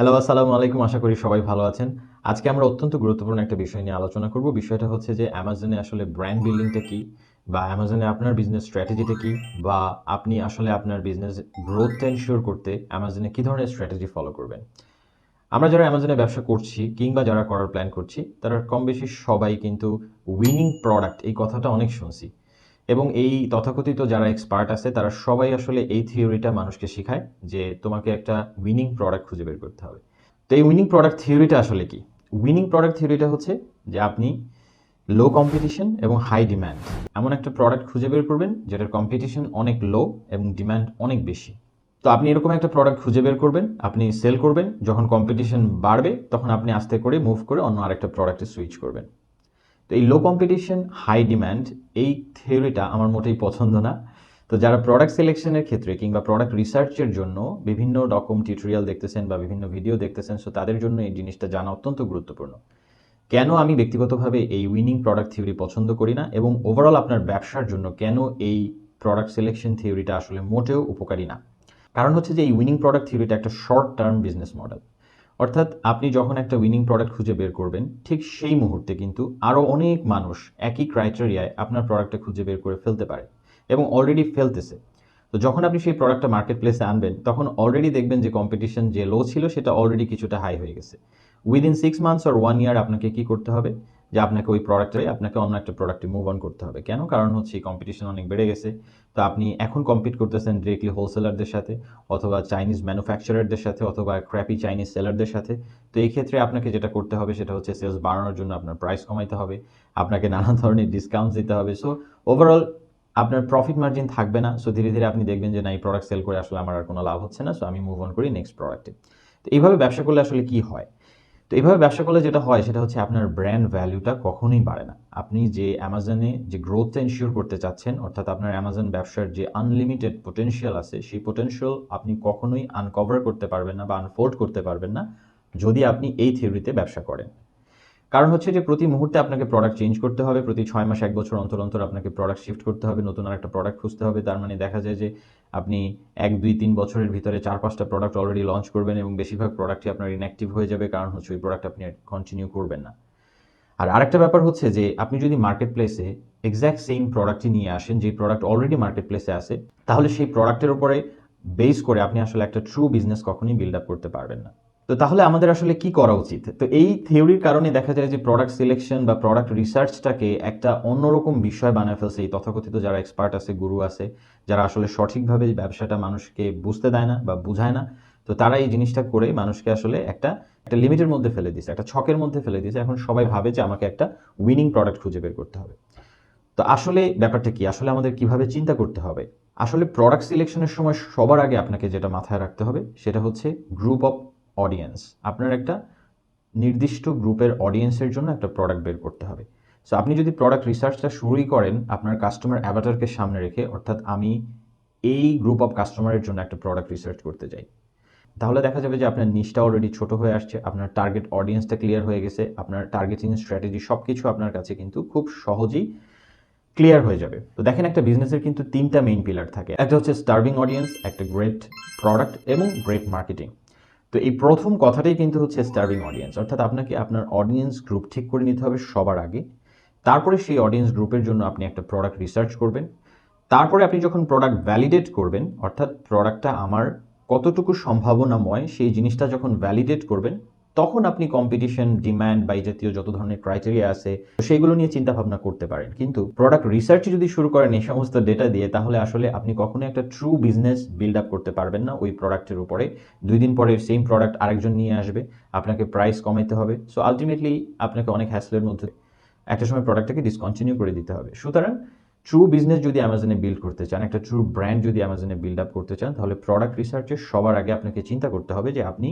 Hello আসসালামু আলাইকুম। আশা করি সবাই ভালো আছেন। আজকে আমরা অত্যন্ত গুরুত্বপূর্ণ একটা বিষয় নিয়ে আলোচনা করব। বিষয়টা হচ্ছে যে অ্যামাজনে আসলে ব্র্যান্ড বিল্ডিংটা কি বা অ্যামাজনে আপনার বিজনেস স্ট্র্যাটেজিটা কি বা আপনি আসলে আপনার বিজনেস গ্রোথটা এনশিওর করতে অ্যামাজনে কী ধরনের স্ট্র্যাটেজি ফলো করবেন? আমরা যারা অ্যামাজনে ব্যবসা করছি কিংবা যারা করার প্ল্যান করছি, তারা কম বেশি সবাই কিন্তু উইনিং প্রোডাক্ট এই কথাটা অনেক শুনছি। এবং এই তথাকথিত যারা এক্সপার্ট আছে, তারা সবাই আসলে এই থিওরিটা মানুষকে শেখায় যে তোমাকে একটা উইনিং প্রোডাক্ট খুঁজে বের করতে হবে। তো এই উইনিং প্রোডাক্ট থিওরিটা আসলে কি? উইনিং প্রোডাক্ট থিওরিটা হচ্ছে যে আপনি লো কম্পিটিশন এবং হাই ডিম্যান্ড এমন একটা প্রোডাক্ট খুঁজে বের করবেন যেটার কম্পিটিশন অনেক লো এবং ডিম্যান্ড অনেক বেশি। তো আপনি এরকম একটা প্রোডাক্ট খুঁজে বের করবেন, আপনি সেল করবেন, যখন কম্পিটিশন বাড়বে, তখন আপনি আস্তে করে মুভ করে অন্য আরেকটা প্রোডাক্টে সুইচ করবেন। তো এই লো কম্পিটিশন হাই ডিম্যান্ড এই থিওরিটা আমার মোটেই পছন্দ না। তো যারা প্রোডাক্ট সিলেকশনের ক্ষেত্রে কিংবা প্রোডাক্ট রিসার্চের জন্য বিভিন্ন রকম টিউটোরিয়াল দেখতেছেন বা বিভিন্ন ভিডিও দেখতেছেন সো তাদের জন্য এই জিনিসটা জানা অত্যন্ত গুরুত্বপূর্ণ। কেন আমি ব্যক্তিগতভাবে এই উইনিং প্রোডাক্ট থিওরি পছন্দ করি না এবং ওভারঅল আপনার ব্যবসার জন্য কেন এই প্রোডাক্ট সিলেকশন থিওরিটা আসলে মোটেও উপকারী না? কারণ হচ্ছে যে এই উইনিং প্রোডাক্ট থিওরিটা একটা শর্ট টার্ম বিজনেস মডেল অর্থাৎ আপনি যখন একটা উইনিং প্রোডাক্ট খুঁজে বের করবেন, ঠিক সেই মুহূর্তে কিন্তু আরও অনেক মানুষ একই ক্রাইটেরিয়ায় আপনার প্রোডাক্টটা খুঁজে বের করে ফেলতে পারে এবং অলরেডি ফেলতেছে। তো যখন আপনি সেই প্রোডাক্টটা মার্কেট প্লেসে আনবেন, তখন অলরেডি দেখবেন যে কম্পিটিশন যে লো ছিল, সেটা অলরেডি কিছুটা হাই হয়ে গেছে। Within six months or one year আপনাকে কি করতে হবে? যে আপনাকে ওই প্রোডাক্টে আপনাকে অন্য একটা প্রোডাক্টে মুভ অন করতে হবে। কেন? কারণ হচ্ছে এই কম্পিটিশন অনেক বেড়ে গেছে। তো আপনি এখন কম্পিট করতেছেন ডিরেক্টলি হোলসেলারদের সাথে অথবা চাইনিজ ম্যানুফ্যাকচারারদের সাথে অথবা ক্র্যাপি চাইনিজ সেলারদের সাথে। তো এই ক্ষেত্রে আপনাকে যেটা করতে হবে, সেটা হচ্ছে সেলস বাড়ানোর জন্য আপনার প্রাইস কমাইতে হবে। আপনাকে নানা ধরনের ডিসকাউন্ট দিতে হবে। সো ওভারঅল আপনার প্রফিট মার্জিন থাকবে না। সো ধীরে ধীরে আপনি দেখবেন যে না, এই প্রোডাক্ট সেল করে আসলে আমার আর কোনো লাভ হচ্ছে না। সো আমি মুভ অন করি নেক্সট প্রোডাক্টে তো এইভাবে ব্যবসা করলে আসলে কি হয়? তো এইভাবে ব্যবসা করলে যেটা হয়, সেটা হচ্ছে আপনার ব্র্যান্ড ভ্যালুটা কখনোই বাড়ে না। আপনি যে অ্যামাজনে যে গ্রোথটা এনশিওর করতে চাচ্ছেন, অর্থাৎ আপনার অ্যামাজন ব্যবসার যে আনলিমিটেড পোটেনশিয়াল আছে, সেই পোটেনশিয়াল আপনি কখনোই আনকভার করতে পারবেন না বা আনফোল্ড করতে পারবেন না, যদি আপনি এই থিওরিতে ব্যবসা করেন। কারণ হচ্ছে যে প্রতি মুহূর্তে আপনাকে প্রোডাক্ট চেঞ্জ করতে হবে, প্রতি ছয় মাস, এক বছর অন্তর অন্তর আপনাকে প্রোডাক্ট শিফট করতে হবে, নতুন আর একটা প্রোডাক্ট খুঁজতে হবে, তার মানে দেখা যায় যে আপনি এক, দুই, তিন বছরের ভিতরে চার, পাঁচটা প্রোডাক্ট অলরেডি লঞ্চ করবেন এবং বেশিরভাগ প্রোডাক্টই আপনার ইনঅ্যাক্টিভ হয়ে যাবে, কারণ হচ্ছে ওই প্রোডাক্ট আপনি কন্টিনিউ করবেন না। আর আরেকটা ব্যাপার হচ্ছে যে, আপনি যদি মার্কেট প্লেসে এক্স্যাক্ট সেম প্রোডাক্টই নিয়ে আসেন, যে প্রোডাক্ট অলরেডি মার্কেট প্লেসে আছে, তাহলে সেই প্রোডাক্টের উপরে বেস করে আপনি আসলে একটা ট্রু বিজনেস কখনোই বিল্ড আপ করতে পারবেন না। তো তাহলে আমাদের আসলে কি করা উচিত? তো এই থিওরির কারণে দেখা যায় যে প্রোডাক্ট সিলেকশন বা প্রোডাক্ট রিসার্চটাকে একটা অন্যরকম বিষয় বানায় ফেলছে এই তথাকথিত যারা এক্সপার্ট আছে গুরু আছে, যারা আসলে সঠিকভাবে ব্যবসাটা মানুষকে বুঝতে দেয় না বা বুঝায় না। তো তারা এই জিনিসটা করে মানুষকে আসলে একটা একটা লিমিটের মধ্যে ফেলে দিয়েছে, একটা ছকের মধ্যে ফেলে দিয়েছে। এখন সবাই ভাবে যে আমাকে একটা উইনিং প্রোডাক্ট খুঁজে বের করতে হবে। তো আসলে ব্যাপারটা কি? আসলে আমাদের কীভাবে চিন্তা করতে হবে? আসলে প্রোডাক্ট সিলেকশনের সময় সবার আগে আপনাকে যেটা মাথায় রাখতে হবে, সেটা হচ্ছে গ্রুপ অফ অডিয়েন্স আপনার একটা নির্দিষ্ট গ্রুপের অডিয়েন্সের জন্য একটা প্রোডাক্ট বের করতে হবে। সো আপনি যদি প্রোডাক্ট রিসার্চটা শুরুই করেন, আপনার কাস্টমার অ্যাভাটারকে সামনে রেখে, অর্থাৎ আমি এই গ্রুপ অফ কাস্টমারের জন্য একটা প্রোডাক্ট রিসার্চ করতে যাই তাহলে দেখা যাবে যে আপনার নিচটা অলরেডি ছোট হয়ে আসছে, আপনার টার্গেট অডিয়েন্সটা ক্লিয়ার হয়ে গেছে, আপনার টার্গেটিং স্ট্র্যাটেজি সব কিছু আপনার কাছে কিন্তু খুব সহজেই ক্লিয়ার হয়ে যাবে। তো দেখেন একটা বিজনেসের কিন্তু তিনটা মেইন পিলার থাকে। একটা হচ্ছে স্টার্ভিং অডিয়েন্স একটা গ্রেট প্রোডাক্ট এবং গ্রেট মার্কেটিং তো এই প্রথম কথাটাই কিন্তু হচ্ছে স্টার্ভিং অডিয়েন্স অর্থাৎ আপনাকে আপনার অডিয়েন্স গ্রুপ ঠিক করে নিতে হবে সবার আগে। তারপরে সেই অডিয়েন্স গ্রুপের জন্য আপনি একটা প্রোডাক্ট রিসার্চ করবেন। তারপরে আপনি যখন প্রোডাক্ট ভ্যালিডেট করবেন, অর্থাৎ প্রোডাক্টটা আমার কতটুকু সম্ভাবনাময়, সেই জিনিসটা যখন ভ্যালিডেট করবেন তখন আপনি কম্পিটিশন ডিম্যান্ড বা জাতীয় যত ধরনের ক্রাইটেরিয়া আছে সেইগুলো নিয়ে চিন্তা ভাবনা করতে পারেন। কিন্তু প্রোডাক্ট রিসার্চ যদি শুরু করেন এই সমস্ত ডেটা দিয়ে, তাহলে আসলে আপনি কখনো একটা ট্রু বিজনেস বিল্ড আপ করতে পারবেন না ওই প্রোডাক্টের উপরে। দুই দিন পরে সেম প্রোডাক্ট আরেকজন নিয়ে আসবে, আপনাকে প্রাইস কমাইতে হবে। সো আলটিমেটলি আপনাকে অনেক হ্যাসলের মধ্যে একটা সময় প্রোডাক্টটাকে ডিসকন্টিনিউ করে দিতে হবে। সুতরাং ট্রু বিজনেস যদি অ্যামাজনে বিল্ড করতে চান, একটা ট্রু ব্র্যান্ড যদি অ্যামাজনে বিল্ড আপ করতে চান, তাহলে প্রোডাক্ট রিসার্চের সবার আগে আপনাকে চিন্তা করতে হবে যে আপনি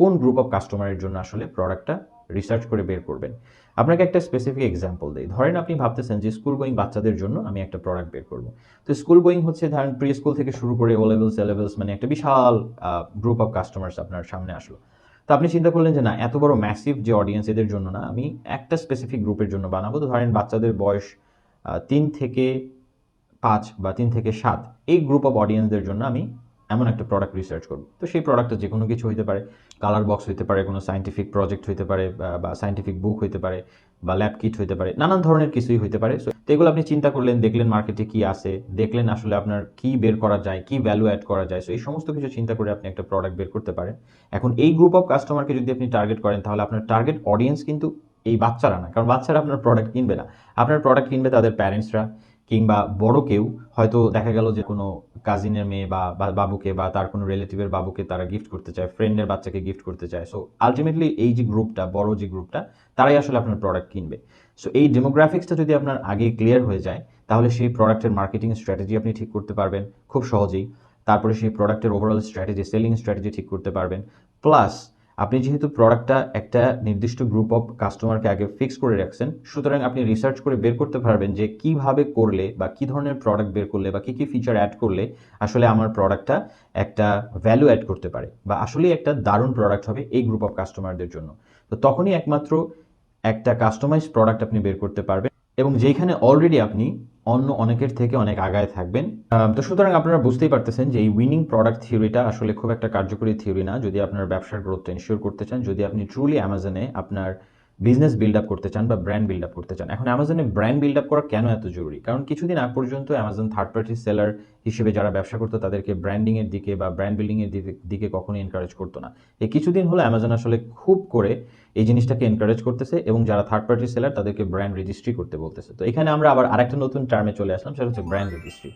কোন গ্রুপ অফ কাস্টমারের জন্য আসলে প্রোডাক্টটা রিসার্চ করে বের করবেন? আপনাকে একটা স্পেসিফিক এক্সাম্পল দিই। ধরেন আপনি ভাবতেছেন যে স্কুল গোয়িং বাচ্চাদের জন্য আমি একটা প্রোডাক্ট বের করব। তো স্কুল গোয়িং হচ্ছে ধরেন প্রি স্কুল থেকে শুরু করে ও লেভেলস এ লেভেলস মানে একটা বিশাল গ্রুপ অফ কাস্টমার্স আপনার সামনে আসলো। তো আপনি চিন্তা করলেন যে না, এত বড় ম্যাসিভ যে অডিয়েন্স এদের জন্য না, আমি একটা স্পেসিফিক গ্রুপের জন্য বানাবো। তো ধরেন বাচ্চাদের বয়স তিন থেকে পাঁচ বা তিন থেকে সাত, এই গ্রুপ অফ অডিয়েন্সদের জন্য আমি এমন একটা প্রোডাক্ট রিসার্চ করব। তো সেই প্রোডাক্টটা যে কোনো কিছু হইতে পারে কালার বক্স হইতে পারে, কোনো সাইন্টিফিক প্রজেক্ট হইতে পারে, বা- সাইন্টিফিক বুক হইতে পারে, বা ল্যাব কিট হইতে পারে, নানান ধরনের কিছুই হইতে পারে। তো এগুলো আপনি চিন্তা করলেন, দেখলেন মার্কেটে কি আছে, দেখলেন আসলে আপনার কি বের করা যায়, কি ভ্যালু অ্যাড করা যায়। সো এই সমস্ত কিছু চিন্তা করে আপনি একটা প্রোডাক্ট বের করতে পারেন। এখন এই গ্রুপ অফ কাস্টমারকে যদি আপনি টার্গেট করেন, তাহলে আপনার টার্গেট অডিয়েন্স কিন্তু এই বাচ্চারা না। কারণ বাচ্চারা আপনার প্রোডাক্ট কিনবে না। আপনার প্রোডাক্ট কিনবে তাদের প্যারেন্টসরা কিংবা বড় কেউ, হয়তো দেখা গেল যে কোনো কাজিনের মেয়ে বা বাবুকে বা তার কোনো রিলেটিভের বাবুকে তারা গিফট করতে চায় ফ্রেন্ডের বাচ্চাকে গিফট করতে চায়। সো আলটিমেটলি এই যে গ্রুপটা বড় যে গ্রুপটা তারাই আসলে আপনার প্রোডাক্ট কিনবে। সো এই ডেমোগ্রাফিক্সটা যদি আপনার আগে ক্লিয়ার হয়ে যায়, তাহলে সেই প্রোডাক্টের মার্কেটিং স্ট্র্যাটেজি আপনি ঠিক করতে পারবেন খুব সহজেই। তারপরে সেই প্রোডাক্টের ওভারঅল স্ট্র্যাটেজি সেলিং স্ট্র্যাটেজি ঠিক করতে পারবেন। প্লাস আপনি যেহেতু প্রোডাক্টটা একটা নির্দিষ্ট গ্রুপ অফ কাস্টমারকে আগে ফিক্স করে রাখছেন, সুতরাং আপনি রিসার্চ করে বের করতে পারবেন যে কীভাবে করলে বা কি ধরনের প্রোডাক্ট বের করলে বা কি কি ফিচার অ্যাড করলে আসলে আমার প্রোডাক্টটা একটা ভ্যালু অ্যাড করতে পারে বা আসলেই একটা দারুণ প্রোডাক্ট হবে এই গ্রুপ অফ কাস্টমারদের জন্য। তো তখনই একমাত্র একটা কাস্টমাইজ প্রোডাক্ট আপনি বের করতে পারবেন এবং যেখানে অলরেডি আপনি অন্য অনেকের থেকে অনেক আগায় থাকবেন। তো সুতরাং আপনারা বুঝতেই পারতেছেন যে এই উইনিং প্রোডাক্ট থিওরিটা আসলে খুব একটা কার্যকরী থিওরি না। যদি আপনার ব্যবসার গ্রোথ এনশিওর করতে চান, যদি আপনি ট্রুলি অ্যামাজনে আপনার বিজনেস বিল্ড আপ করতে চান বা ব্র্যান্ড বিল্ড আপ করতে চান। এখন অ্যামাজনে ব্র্যান্ড বিল্ড আপ করা কেন এত জরুরি? কারণ কিছুদিন আগ পর্যন্ত অ্যামাজন থার্ড পার্টি সেলার হিসেবে যারা ব্যবসা করতো, তাদেরকে ব্র্যান্ডিং এর দিকে বা ব্র্যান্ড বিল্ডিং এর দিকে- কখনোই এনকারেজ করতো না। এই কিছুদিন হলো অ্যামাজন আসলে খুব করে এই জিনিসটাকে এনকারেজ করতেছে এবং যারা থার্ড পার্টি সেলার তাদেরকে ব্র্যান্ড রেজিস্ট্রি করতে বলতেছে। তো এখানে আমরা আবার আরেকটা নতুন টার্মে চলে আসলাম, সেটা হচ্ছে ব্র্যান্ড রেজিস্ট্রি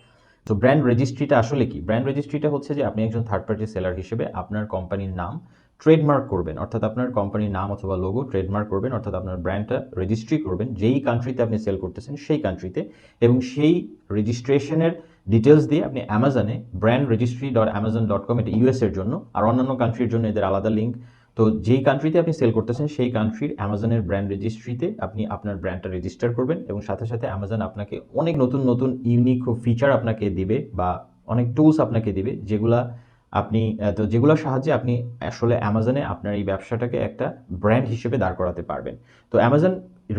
তো ব্র্যান্ড রেজিস্ট্রিটা আসলে কি? ব্র্যান্ড রেজিস্ট্রিটা হচ্ছে যে আপনি একজন থার্ড পার্টি সেলার হিসেবে আপনার কোম্পানির নাম ট্রেডমার্ক করবেন, অর্থাৎ আপনার কোম্পানির নাম অথবা লোগো ট্রেডমার্ক করবেন, অর্থাৎ আপনার ব্র্যান্ডটা রেজিস্ট্রি করবেন, যেই কান্ট্রিতে আপনি সেল করতেছেন সেই কান্ট্রিতে এবং সেই রেজিস্ট্রেশনের ডিটেলস দিয়ে আপনি অ্যামাজনে brand registry dot Amazon dot com এটা ইউএস এর জন্য আর অন্যান্য কান্ট্রির জন্য এদের আলাদা লিঙ্ক তো যেই কান্ট্রিতে আপনি সেল করতেছেন সেই কান্ট্রির অ্যামাজনের ব্র্যান্ড রেজিস্ট্রিতে আপনি আপনার ব্র্যান্ডটা রেজিস্টার করবেন এবং সাথে সাথে অ্যামাজন আপনাকে অনেক নতুন নতুন ইউনিক ফিচার আপনাকে দিবে বা অনেক টুলস আপনাকে দিবে যেগুলা আপনি তো যেগুলোর সাহায্যে আপনি আসলে অ্যামাজনে আপনার এই ব্যবসাটাকে একটা ব্র্যান্ড হিসেবে দাঁড় করাতে পারবেন। তো অ্যামাজন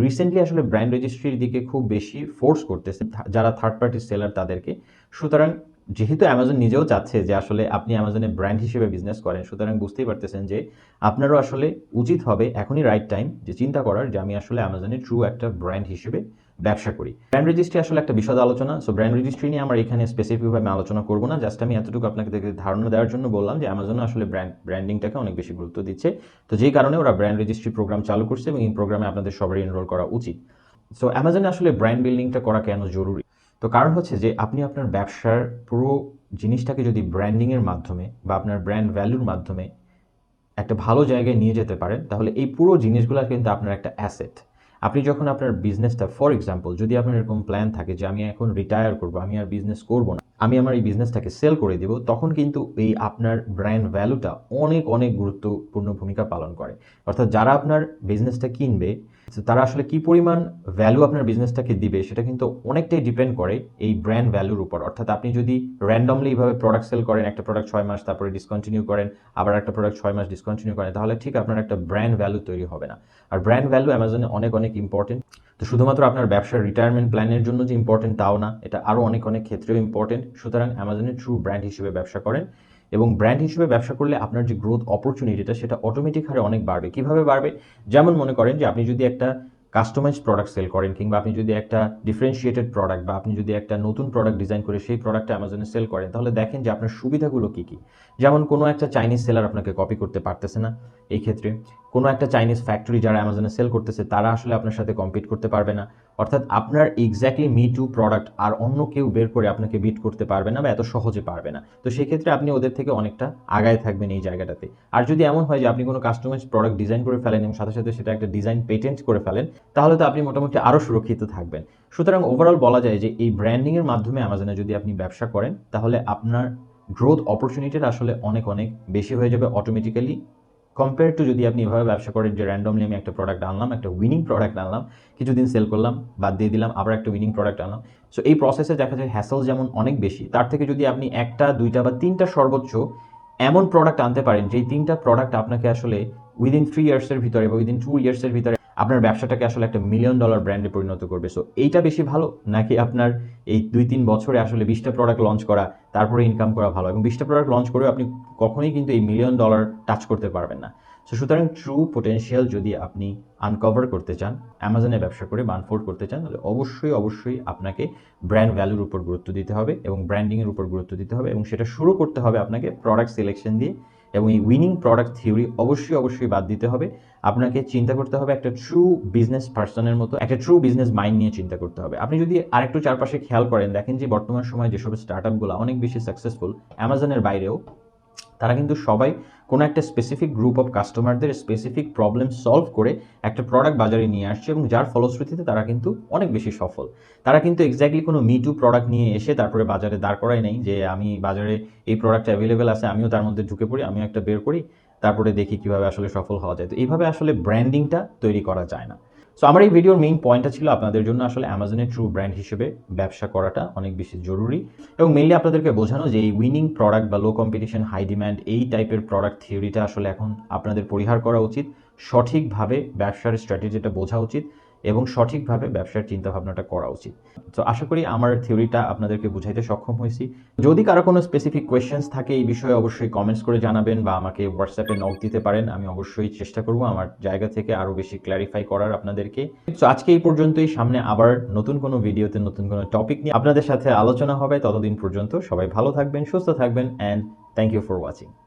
রিসেন্টলি আসলে ব্র্যান্ড রেজিস্ট্রির দিকে খুব বেশি ফোর্স করতেছে যারা থার্ড পার্টি সেলার তাদেরকে। সুতরাং যেহেতু অ্যামাজন নিজেও চাচ্ছে যে আসলে আপনি অ্যামাজনে ব্র্যান্ড হিসেবে বিজনেস করেন, সুতরাং বুঝতেই পারতেছেন যে আপনারও আসলে উচিত হবে এখনই রাইট টাইম যে চিন্তা করার যে আমি আসলে অ্যামাজনে ট্রু একটা ব্র্যান্ড হিসেবে ব্যবসা করি। ব্র্যান্ড রেজিস্ট্রি আসলে একটা বিশদ আলোচনা। সো ব্র্যান্ড রেজিস্ট্রি নিয়ে আমরা এখানে স্পেসিফিকভাবে আলোচনা করব না। জাস্ট আমি এতটুকু আপনাকে ধারণা দেওয়ার জন্য বললাম যে অ্যামাজন আসলে ব্র্যান্ড ব্র্যান্ডিংটাকে অনেক বেশি গুরুত্ব দিচ্ছে। তো যেই কারণে ওরা ব্র্যান্ড রেজিস্ট্রি প্রোগ্রাম চালু করছে এবং এই প্রোগ্রামে আপনাদের সবারই এনরোল করা উচিত। সো অ্যামাজনে আসলে ব্র্যান্ড বিল্ডিংটা করা কেন জরুরি? তো কারণ হচ্ছে যে আপনি আপনার ব্যবসার পুরো জিনিসটাকে যদি ব্র্যান্ডিংয়ের মাধ্যমে বা আপনার ব্র্যান্ড ভ্যালুর মাধ্যমে একটা ভালো জায়গায় নিয়ে যেতে পারেন, তাহলে এই পুরো জিনিসগুলো কিন্তু আপনার একটা অ্যাসেট আপনি যখন আপনার বিজনেসটা ফর এক্সাম্পল যদি আপনার এরকম প্ল্যান থাকে যে আমি এখন রিটায়ার করব, আমি আর বিজনেস করব না আমি আমার এই বিজনেসটাকে সেল করে দিব, তখন কিন্তু এই আপনার ব্র্যান্ড ভ্যালুটা অনেক অনেক গুরুত্বপূর্ণ ভূমিকা পালন করে। অর্থাৎ যারা আপনার বিজনেসটা কিনবে তারা আসলে কি পরিমাণ ভ্যালু আপনার বিজনেসটাকে দিবে, সেটা কিন্তু অনেকটাই ডিপেন্ড করে এই ব্র্যান্ড ভ্যালুর উপর। অর্থাৎ আপনি যদি র্যান্ডমলি এইভাবে প্রোডাক্ট সেল করেন, একটা প্রোডাক্ট ছয় মাস, তারপরে ডিসকন্টিনিউ করেন, আবার একটা প্রোডাক্ট ছয় মাস ডিসকন্টিনিউ করেন, তাহলে ঠিক আপনার একটা ব্র্যান্ড ভ্যালু তৈরি হবে না। আর ব্র্যান্ড ভ্যালু অ্যামাজনে অনেক অনেক ইম্পর্টেন্ট তো শুধুমাত্র আপনার ব্যবসার রিটায়ারমেন্ট প্ল্যানের জন্য যে ইম্পর্টেন্ট তাও না, এটা আরও অনেক অনেক ক্ষেত্রেও ইম্পর্টেন্ট সুতরাং অ্যামাজনের ট্রু ব্র্যান্ড হিসেবে ব্যবসা করেন এবং ব্র্যান্ড হিসেবে ব্যবসা করলে আপনার যে গ্রোথ অপরচুনিটিটা সেটা অটোমেটিক হারে অনেক বাড়বে। কীভাবে বাড়বে? যেমন মনে করেন যে আপনি যদি একটা কাস্টমাইজ প্রোডাক্ট সেল করেন কিংবা আপনি যদি একটা ডিফারেন্সিয়েটেড প্রোডাক্ট বা আপনি যদি একটা নতুন প্রোডাক্ট ডিজাইন করে সেই প্রোডাক্টটা অ্যামাজনে সেল করেন, তাহলে দেখেন যে আপনার সুবিধাগুলো কী কী? যেমন কোনো একটা চাইনিজ সেলার আপনাকে কপি করতে পারতেছে না, এই ক্ষেত্রে। কোনো একটা চাইনিজ ফ্যাক্টরি যারা অ্যামাজনে সেল করতেছে, তারা আসলে আপনার সাথে কম্পিট করতে পারবে না। অর্থাৎ আপনার এক্স্যাক্টলি মি টু প্রোডাক্ট আর অন্য কেউ বের করে আপনাকে বিট করতে পারবে না বা এত সহজে পারবে না। তো সেক্ষেত্রে আপনি ওদের থেকে অনেকটা আগায় থাকবেন এই জায়গাটাতে। আর যদি এমন হয় যে আপনি কোনো কাস্টমাইজ প্রোডাক্ট ডিজাইন করে ফেলেন এবং সাথে সাথে সেটা একটা ডিজাইন পেটেন্ট করে ফেলেন, তাহলে তো আপনি মোটামুটি আরও সুরক্ষিত থাকবেন। সুতরাং ওভারঅল বলা যায় যে এই ব্র্যান্ডিংয়ের মাধ্যমে অ্যামাজনে যদি আপনি ব্যবসা করেন, তাহলে আপনার গ্রোথ অপরচুনিটিটা আসলে অনেক অনেক বেশি হয়ে যাবে অটোমেটিক্যালি কম্পেয়ার টু যদি আপনি এভাবে ব্যবসা করেন যে র্যান্ডমলি আমি একটা প্রোডাক্ট আনলাম, একটা উইনিং প্রোডাক্ট আনলাম, কিছুদিন সেল করলাম, বাদ দিয়ে দিলাম, আবার একটা উইনিং প্রোডাক্ট আনলাম সো এই প্রসেসে দেখা যায় হ্যাসল যেমন অনেক বেশি, তার থেকে যদি আপনি একটা, দুইটা বা তিনটা সর্বোচ্চ এমন প্রোডাক্ট আনতে পারেন, যেই তিনটা প্রোডাক্ট আপনাকে আসলে উইদিন থ্রি ইয়ার্সের ভিতরে বা উইদিন টু ইয়ার্সের ভিতরে আপনার ব্যবসাটাকে আসলে একটা মিলিয়ন ডলার ব্র্যান্ডে পরিণত করবে। সো এইটা বেশি ভালো? নাকি আপনার এই দুই তিন বছরে আসলে বিশটা প্রোডাক্ট লঞ্চ করা, তারপরে ইনকাম করা ভালো? এবং বিশটা প্রোডাক্ট লঞ্চ করেও আপনি কখনোই কিন্তু এই মিলিয়ন ডলার টাচ করতে পারবেন না। সো সুতরাং ট্রু পোটেনশিয়াল যদি আপনি আনকভার করতে চান অ্যামাজনে ব্যবসা করে বানফোর্ড করতে চান, তাহলে অবশ্যই অবশ্যই আপনাকে ব্র্যান্ড ভ্যালুর উপর গুরুত্ব দিতে হবে এবং ব্র্যান্ডিংয়ের উপর গুরুত্ব দিতে হবে এবং সেটা শুরু করতে হবে আপনাকে প্রোডাক্ট সিলেকশন দিয়ে। এবং এই উইনিং প্রোডাক্ট থিওরি অবশ্যই অবশ্যই বাদ দিতে হবে। আপনাকে চিন্তা করতে হবে একটা ট্রু বিজনেস পার্সনের মতো, একটা ট্রু বিজনেস মাইন্ড নিয়ে চিন্তা করতে হবে। আপনি যদি আরেকটু চারপাশে খেয়াল করেন, দেখেন যে বর্তমান সময় যেসব স্টার্ট আপগুলো অনেক বেশি সাকসেসফুল অ্যামাজনের বাইরেও তারা কিন্তু সবাই কোনো একটা স্পেসিফিক গ্রুপ অফ কাস্টমারদের স্পেসিফিক প্রবলেম সলভ করে একটা প্রোডাক্ট বাজারে নিয়ে আসছে এবং যার ফলশ্রুতিতে তারা কিন্তু অনেক বেশি সফল। তারা কিন্তু এক্স্যাক্টলি কোনো মি টু প্রোডাক্ট নিয়ে এসে তারপরে বাজারে দাঁড় করাই নেই যে আমি বাজারে এই প্রোডাক্ট অ্যাভেলেবেল আছে, আমিও তার মধ্যে ঢুকে পড়ি, আমিও একটা বের করি, তারপরে দেখি কীভাবে আসলে সফল হওয়া যায়। তো এইভাবে আসলে ব্র্যান্ডিংটা তৈরি করা যায় না। সো আমার এই ভিডিওর মেইন পয়েন্টটা ছিল আপনাদের জন্য আসলে অ্যামাজনের ট্রু ব্র্যান্ড হিসেবে ব্যবসা করাটা অনেক বেশি জরুরি এবং মেইনলি আপনাদেরকে বোঝানো যে এই উইনিং প্রোডাক্ট বা লো কম্পিটিশন হাই ডিম্যান্ড এই টাইপের প্রোডাক্ট থিওরিটা আসলে এখন আপনাদের পরিহার করা উচিত। সঠিকভাবে ব্যবসার স্ট্র্যাটেজিটা বোঝা উচিত। এবং সঠিকভাবে ব্যবসার চিন্তাভাবনাটা করা উচিত। তো আশা করি আমার থিওরিটা আপনাদেরকে বুঝাইতে সক্ষম হয়েছি। যদি কারও কোনো স্পেসিফিক কোয়েশ্চেন্স থাকে এই বিষয়ে অবশ্যই কমেন্টস করে জানাবেন বা আমাকে হোয়াটসঅ্যাপে নক দিতে পারেন। আমি অবশ্যই চেষ্টা করব আমার জায়গা থেকে আরও বেশি ক্ল্যারিফাই করার আপনাদেরকে। তো আজকে এই পর্যন্তই। সামনে আবার নতুন কোনো ভিডিওতে নতুন কোনো টপিক নিয়ে আপনাদের সাথে আলোচনা হবে ততদিন পর্যন্ত সবাই ভালো থাকবেন, সুস্থ থাকবেন and thank you for watching